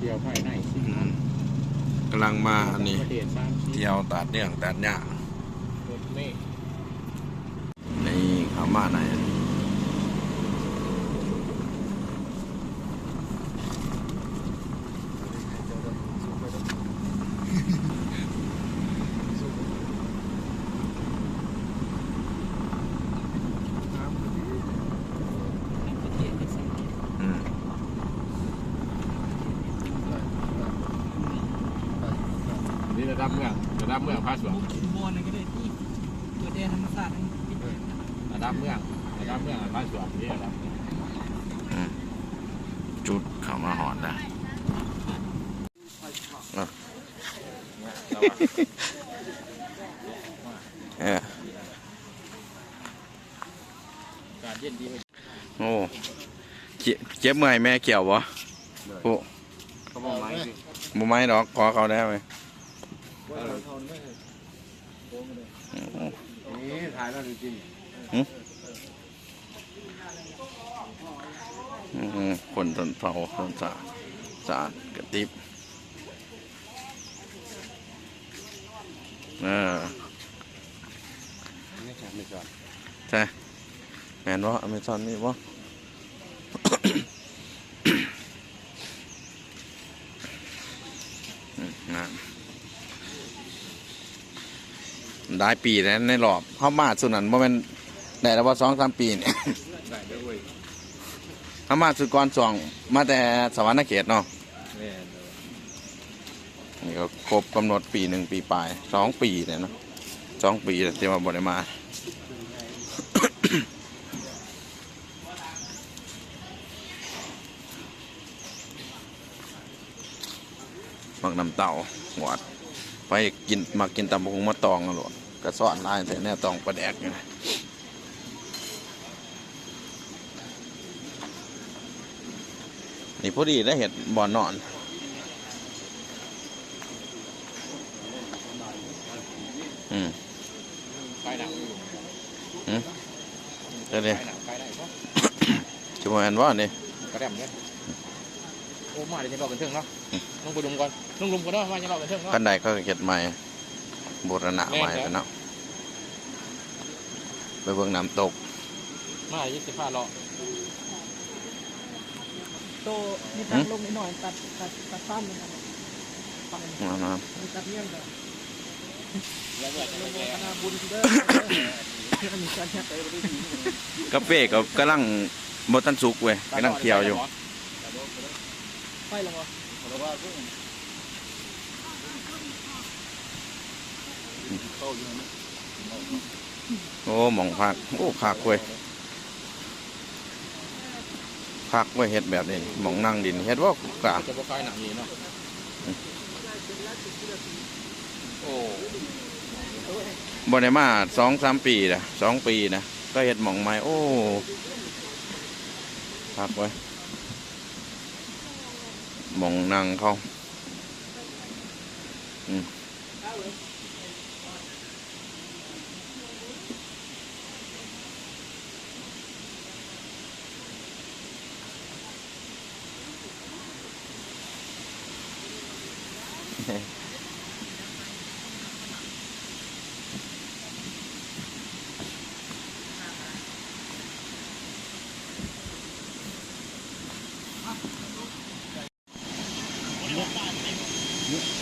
เดียวภายในสิอืมกำลังมาอันนี้ประเทศสามสี่เที่ยวตัดเรื่องตัดหญ้า รถเมฆ นี่เขามาไหน ดับเมืองระดับเมืองภาคสวนบอลก็ได้ที่เกิดแอร์ธรรมศาสตร์ระดับเมืองระดับเมืองภาคสวนนี่ระดับอืมจุดเข้ามาหอนได้เออการเย็นดีโอ้เจ็บเจ็บเมื่อยแม่เกี่ยวบ่โอ้เขาบอกไหมสิบ่ไม่ดอกขอเขาได้ไหม นี่ถ่ายแล้วจริงอืมคนต้นเผาต้นสาสะอาดกระติบเออใช่ไม่ใช่ใช่แมนว่าอเมซอนนี่วะอื มงามได้ปีแล้วในรอบเข้ามาสุดนั้นว่ามันได้แล้วว่าสองสามปีเนี่ยได้ด้วยเว้ยเข้ามาสุดก่อนสองมาแต่สวรรค์เขตเนาะแม่นี่ก็ครบกำหนดปีหนึ่งปีปลายสองปีเลยเนาะสองปีแล้วที่ว่าบริมามักน้ำเต่าหวด ไปกินมากินตำบักหุงมาตองกันหลดกระสอนลายแต่เนี่ยตองประแดกอยู่นะนี่พอดีได้เห็ดบ่อนนอนอืมไปหนังอยู่เดี๋ยวนี้ไปหนังไปได้เพราะจะมาอันว่านี่กระแดมเนี่ยโอ้มาเดี๋ยวจะรอกันเทิงเนาะลุงไปดุมก่อนลุงลุมก่อนเนาะมาจะรอกันเทิงเนาะกันใดก็เห็ดใหม่บูรณะใหม่แม่นแล้วไปเนาะไปเบิ่งน้ำตก มายี่สิบห้ารอโตมีตัดลงนิดหน่อยตัดตัดตัดสั้นเลยครับฟังน้ำน้มีตัดเลี่ยงแบบแล้วก็จะลไปงแก้คณะบุญเด้อเพื่อมีการแค่ไปบริษีำกาแฟก็กำลังบทันสุกเว้ยกำลังเคี่ยวอยู่ ไปหรอวะโอ้หมองพักโอ้พักเว้ยพักเว้ยเห็ดแบบนี้หมองนั่งดินเห็ดว่ากะจะบ่คลายหนังนี้เนาะโอ้บได้มาสองสามปีนะสองปีนะก็เห็ดหมองไม้โอ้พักไว้ย หมองนั่งเขาอื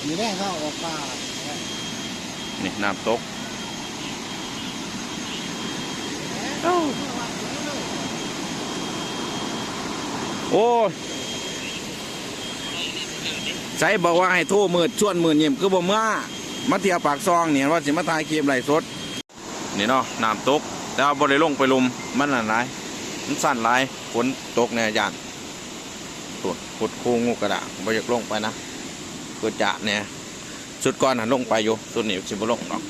มีแรงเข้าออกป่านี่น้ำตกโอ้ใช้บอกว่าให้โทรมืดชวนมืดเยี่ยมคือบ่เมื่อมาเที่ยวปากซองเนี่ยว่าสิมาถ่ายคลิปไหลสดนี่เนาะน้ำตกแต่ว่าบ่ได้ลงไปลุมมันนั่นหลายมันสั่นหลายฝนตกเนี่ยยานตัวขุดคูงูกระดาษบ่อยากลงไปนะ ก็จะเนี่ยสุดก่อนหันลงไปอยู่สุดนี้สิบลงหรอก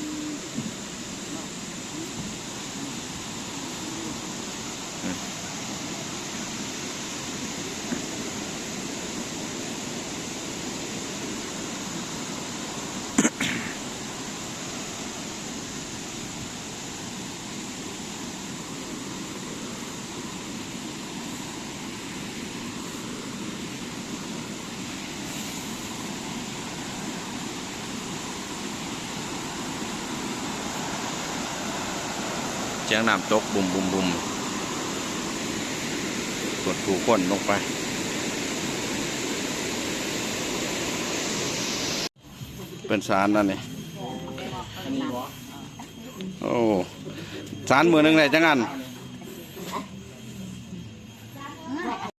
เสียงน้ำตกบุ่มบุ่มบุ่มกดถูก้นลงไป เป็นสารนั่นนี่อันนี้บ่โอ้สารมือหนึ่งเลยจังงันอัน